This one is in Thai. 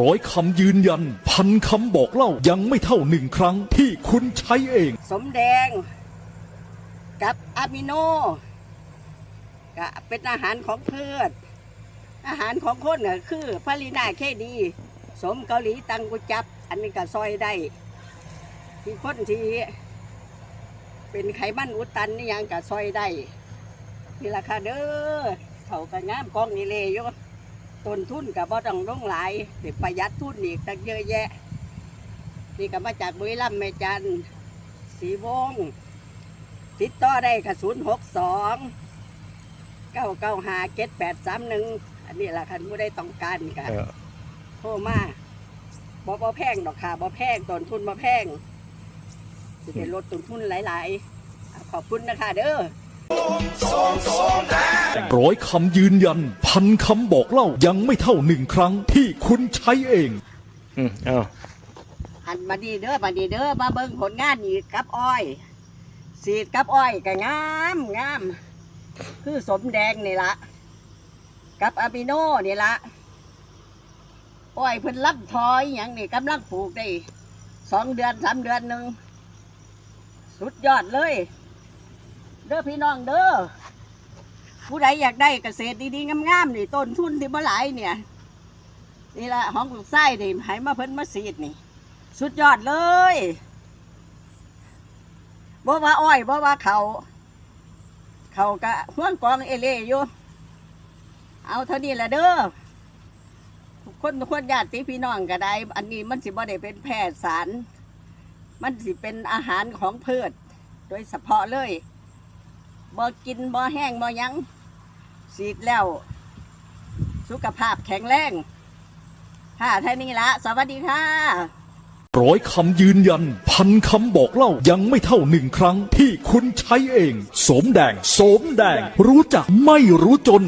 ร้อยคำยืนยัน พันคำบอกเล่ายังไม่เท่าหนึ่งครั้งที่คุณใช้เอง สมแดง กับอะมิโนก็เป็นอาหารของพืช อาหารของคนก็คือพาลินาเคดี สมเกาหลีตังกุจับ อันนี้ก็ซอยได้ ที่คนที่ เป็นไขมันอุดตันนี่ยังก็ซอยได้นี่ราคาเด้อเขาก็งามกองนี่เลยอยู่ ต้นทุนกับบ่ต้องลงหลายเดี๋ยวประหยัดทุนอีกตั้งเยอะแยะ นี่ก็มาจากบุรีรัมย์แม่จันทร์สีวงศ์ติดต่อได้ค่ะศูนย์หกสองเก้าเก้าห้าเจ็ดแปดสามหนึ่งอันนี้แหละคันผู้ได้ต้องการค่ะโทรมาบ่บ่แพงดอกค่ะบ่แพงต้นทุนบ่แพงจะเป็นลดต้นทุนหลายๆอะขอบคุณนะคะเด้อ ร้อยคำยืนยัน พันคำบอกเล่ายังไม่เท่าหนึ่งครั้งที่คุณใช้เองอืมเอาหันมาดีเด้อมาดีเด้อมาเบิ่งผลงานอีกกับอ้อย สีดกับอ้อยก็งามงาม คือสมแดงนี่ละกับอะมิโนนี่ละอ้อยเพิ่นรับทอยอย่างนี่กำลังปลูกได้สองเดือนสามเดือนหนึ่งสุดยอดเลย เด้อพี่น้องเด้อผู้ใดอยากได้เกษตรดีๆงามๆนี่ต้นทุนที่บ่หลายเนี่ย นี่ละห้องลูกไส้นี่ให้มาเพิ่นมาสีดนี่ สุดยอดเลยบ่ว่าอ้อยบ่ว่าเขา เขากะห่วงกองเอเล่อยู่ เอาเท่านี้แหละเด้อทุกคนทุกคนญาติพี่น้องก็ได้ อันนี้มันสิบ่ได้เป็นแพทย์สาร มันสิเป็นอาหารของพืช โดยเฉพาะเลย บ่กินบ่แห้งบ่ยังสีดแล้ว สุขภาพแข็งแรงค่ะเท่านี้ละ สวัสดีค่ะร้อยคำยืนยัน พันคำบอกเล่ายังไม่เท่าหนึ่งครั้งที่คุณใช้เอง สมแดง สมแดง รู้จักไม่รู้จน